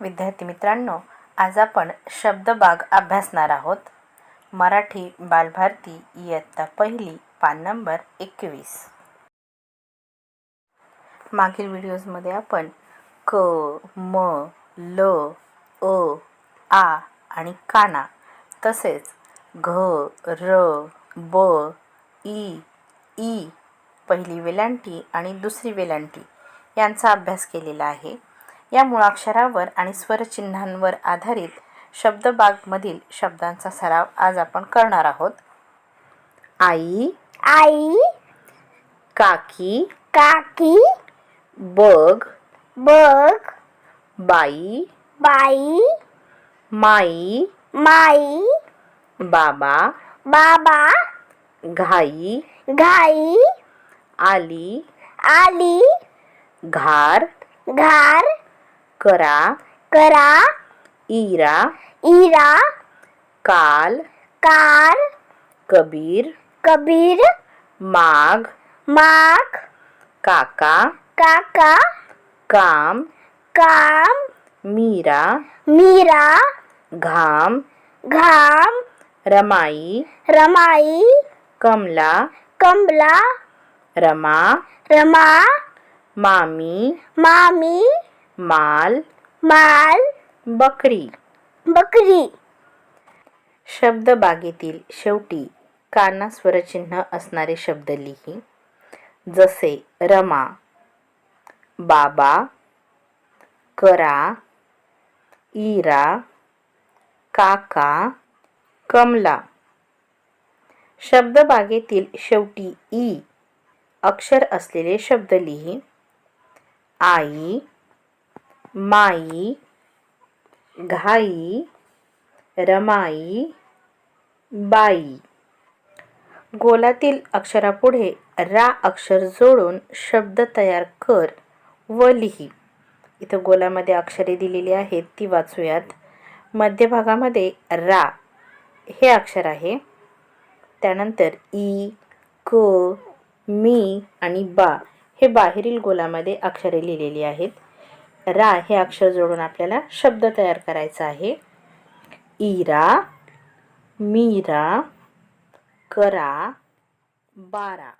विद्यार्थी मित्रांनो आज आपण शब्दबाग अभ्यासणार आहोत. मराठी बालभारती इयत्ता पहिली पान नंबर एकवीस. मागील व्हिडिओजमध्ये आपण क म ल अ आ आणि काना तसेच घ र ब ई ई पहिली वेलांटी आणि दुसरी वेलांटी यांचा अभ्यास केलेला आहे. या मुळाक्षरावर आणि स्वरचिन्हांवर आधारित शब्दबागमधील शब्दांचा सराव आज आपण करणार आहोत. आई आई काकी काकी बग बघ बाई बाई माई माई बाबा बाबा घाई घाई आली आली घार घार करा. करा. इरा. इरा. काल. कार कबीर. कबीर. माघ. माग काका. काका. काम. काम. मीरा. मीरा. घाम. घाम. रमाई. रमाई. कमला. कमला. रमा. रमा. मामी. मामी. माल माल बकरी. बकरी. शब्दबागेतील शेवटी काना स्वरचिन्ह असणारे शब्द लिही. जसे रमा बाबा करा इरा काका कमला. शब्दबागेतील शेवटी ई अक्षर असलेले शब्द लिही. आई माई घाई रमाई बाई. गोलातील अक्षरापुढे रा अक्षर जोडून शब्द तयार कर व लिही. इथं गोलामध्ये अक्षरे दिलेली आहेत ती वाचूयात. मध्यभागामध्ये रा हे अक्षर आहे. त्यानंतर ई क मी आणि बा हे बाहेरील गोलामध्ये अक्षरे लिहिलेली आहेत. रा हे अक्षर जोडून आपल्याला शब्द तयार करायचा आहे. इरा मीरा करा बारा.